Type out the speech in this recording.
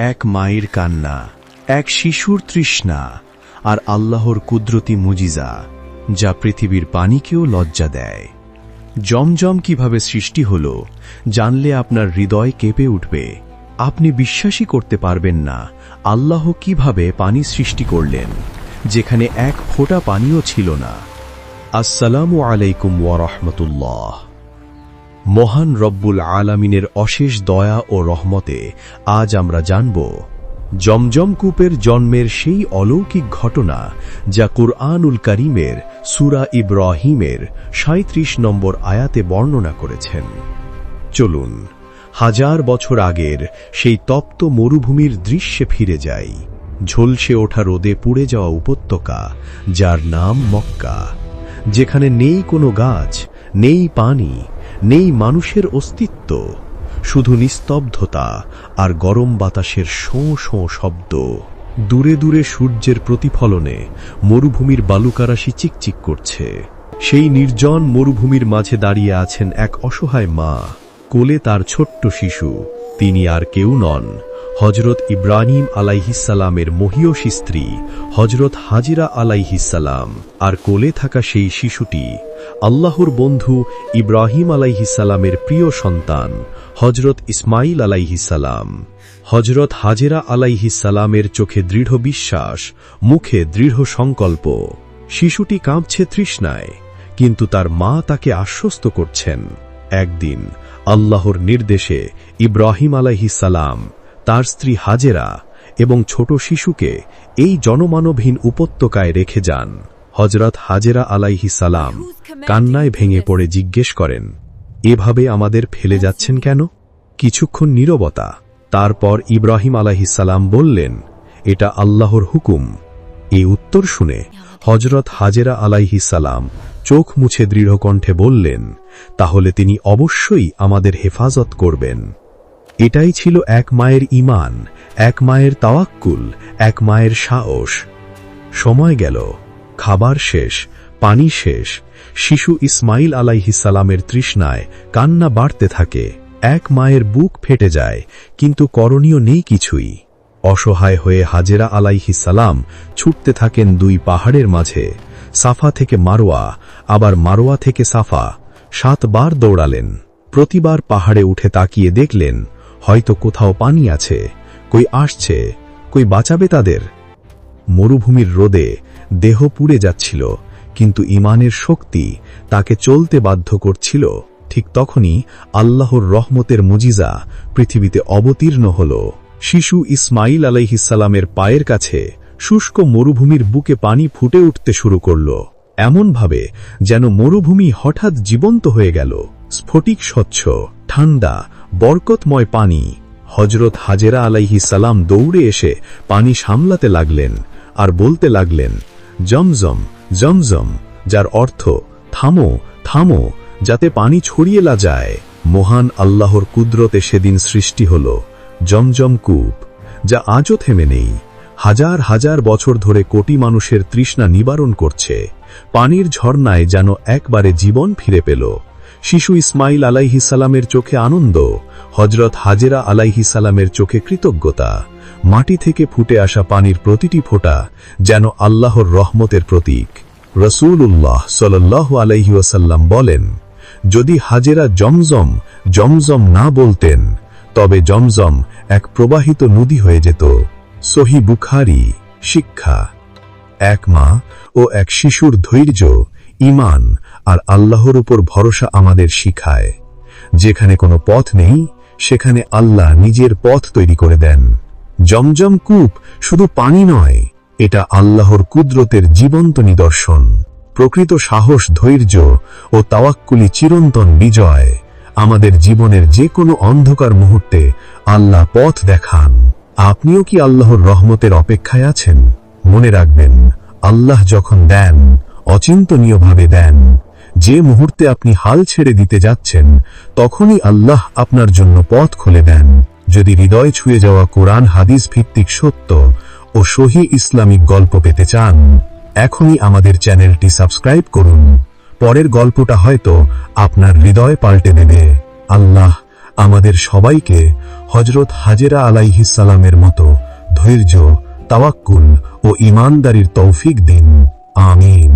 এক মায়ের কান্না, এক শিশুর তৃষ্ণা আর আল্লাহর কুদরতি মুজিজা, যা পৃথিবীর পানিকেও লজ্জা দেয়। জমজম কীভাবে সৃষ্টি হল, জানলে আপনার হৃদয় কেঁপে উঠবে। আপনি বিশ্বাসই করতে পারবেন না, আল্লাহ কীভাবে পানি সৃষ্টি করলেন, যেখানে এক ফোঁটা পানিও ছিল না। আসসালামু আলাইকুম ওয়ারহমতুল্লাহ মহান রব্বুল আলামিনের অশেষ দয়া ও রহমতে আজ আমরা জানব জমজম কূপের জন্মের সেই অলৌকিক ঘটনা যা কুরআনুল করিমের সুরা ইব্রাহিমের সাঁত্রিশ নম্বর আয়াতে বর্ণনা করেছেন। চলুন, হাজার বছর আগের সেই তপ্ত মরুভূমির দৃশ্যে ফিরে যাই। ঝলসে ওঠা রোদে পুড়ে যাওয়া উপত্যকা, যার নাম মক্কা, যেখানে নেই কোনো গাছ, নেই পানি নেই মানুষের অস্তিত্ব, শুধু নিস্তব্ধতা আর গরম বাতাসের শোঁ শোঁ শব্দ। দূরে দূরে সূর্যের প্রতিফলনে মরুভূমির বালুকারাশি চিকচিক করছে। সেই নির্জন মরুভূমির মাঝে দাঁড়িয়ে আছেন এক অসহায় মা। কোলে তার ছোট্ট শিশু, তিনি আর কেউ নন। হজরত ইব্রাহিম আলাইহিসালামের মহিয়সী স্ত্রী হজরত হাজিরা আলাইহিসালাম আর কোলে থাকা সেই শিশুটি আল্লাহর বন্ধু ইব্রাহিম আলাইহিসালামের প্রিয় সন্তান হজরত ইসমাইল আলাইহিসালাম হজরত হাজেরা আলাইহিসালামের চোখে দৃঢ় বিশ্বাস, মুখে দৃঢ় সংকল্প। শিশুটি কাঁপছে তৃষ্ণায়, কিন্তু তার মা তাকে আশ্বস্ত করছেন। একদিন আল্লাহর নির্দেশে ইব্রাহিম আলাইহিসালাম তার স্ত্রী হাজেরা এবং ছোট শিশুকে এই জনমানবহীন উপত্যকায় রেখে যান। হজরত হাজেরা আলাইহি সালাম কান্নায় ভেঙে পড়ে জিজ্ঞেস করেন, এভাবে আমাদের ফেলে যাচ্ছেন কেন? কিছুক্ষণ নীরবতা। তারপর ইব্রাহিম আলাহিসাল্লাম বললেন, এটা আল্লাহর হুকুম। এই উত্তর শুনে হজরত হাজেরা আলাইহিসাল্লাম চোখ মুছে দৃঢ় কণ্ঠে বললেন, তাহলে তিনি অবশ্যই আমাদের হেফাজত করবেন। এটাই ছিল এক মায়ের ইমান এক মায়ের তাওয়াক্কুল, এক মায়ের সাহস। সময় গেল, খাবার শেষ, পানি শেষ। শিশু ইসমাইল আলাইহিসালামের তৃষ্ণায় কান্না বাড়তে থাকে, এক মায়ের বুক ফেটে যায়, কিন্তু করণীয় নেই কিছুই। অসহায় হয়ে হাজেরা আলাইহিসালাম ছুটতে থাকেন দুই পাহাড়ের মাঝে, সাফা থেকে মারোয়া, আবার মারোয়া থেকে সাফা। সাতবার দৌড়ালেন, প্রতিবার পাহাড়ে উঠে তাকিয়ে দেখলেন হয়তো কোথাও পানি আছে, কই আসছে, কই বাঁচাবে তাদের? মরুভূমির রোদে দেহ পুড়ে যাচ্ছিল, কিন্তু ইমানের শক্তি তাকে চলতে বাধ্য করছিল। ঠিক তখনই আল্লাহর রহমতের মুজিজা পৃথিবীতে অবতীর্ণ হল। শিশু ইসমাইল আলাইহিসালামের পায়ের কাছে শুষ্ক মরুভূমির বুকে পানি ফুটে উঠতে শুরু করল। এমনভাবে যেন মরুভূমি হঠাৎ জীবন্ত হয়ে গেল, স্ফটিক স্বচ্ছ। ঠান্ডা বরকতময় পানি। হজরত হাজেরা আলাইহি সালাম দৌড়ে এসে পানি সামলাতে লাগলেন আর বলতে লাগলেন, জমজম জমজম, যার অর্থ, থামো থামো, যাতে পানি ছড়িয়ে লা যায়। মহান আল্লাহর কুদরতে সেদিন সৃষ্টি হল জমজম কূপ, যা আজও থেমে নেই। হাজার হাজার বছর ধরে কোটি মানুষের তৃষ্ণা নিবারণ করছে। পানির ঝর্ণায় যেন একবারে জীবন ফিরে পেল। শিশু ইসমাইল আলাইহিসালামের চোখে আনন্দ হজরত হাজেরা আলাইহিসালামের চোখে কৃতজ্ঞতা। মাটি থেকে ফুটে আসা পানির প্রতিটি ফোঁটা যেন আল্লাহর রহমতের প্রতীক। রসুল রসুল্লাহ সাল্লাহ আলাইহাসাল্লাম বলেন, যদি হাজেরা জমজম জমজম না বলতেন, তবে জমজম এক প্রবাহিত নদী হয়ে যেত। সহি বুখারি, শিক্ষা। এক মা ও এক শিশুর ধৈর্য ইমান আর আল্লাহর উপর ভরসা আমাদের শিখায়। যেখানে কোনো পথ নেই, সেখানে আল্লাহ নিজের পথ তৈরি করে দেন। জমজম কূপ শুধু পানি নয়, এটা আল্লাহর কুদরতের জীবন্ত নিদর্শন। প্রকৃত সাহস, ধৈর্য ও তাওয়াক্কুলি চিরন্তন বিজয় আমাদের জীবনের যে কোনো অন্ধকার মুহূর্তে আল্লাহ পথ দেখান। আপনিও কি আল্লাহর রহমতের অপেক্ষায় আছেন? মনে রাখবেন, আল্লাহ যখন দেন অচিন্তনীয়ভাবে দেন। যে মুহূর্তে আপনি হাল ছেড়ে দিতে যাচ্ছেন, তখনই আল্লাহ আপনার জন্য পথ খুলে দেন। যদি হৃদয় ছুঁয়ে যাওয়া কোরআন, হাদিস ভিত্তিক সত্য ও সহি ইসলামিক গল্প পেতে চান, এখনই আমাদের চ্যানেলটি সাবস্ক্রাইব করুন। পরের গল্পটা হয়তো আপনার হৃদয় পাল্টে দেবে। আল্লাহ আমাদের সবাইকে হজরত হাজেরা আলাইহিসালামের মতো ধৈর্য, তাওয়াক্কুল ও ইমানদারির তৌফিক দিন। আমিন।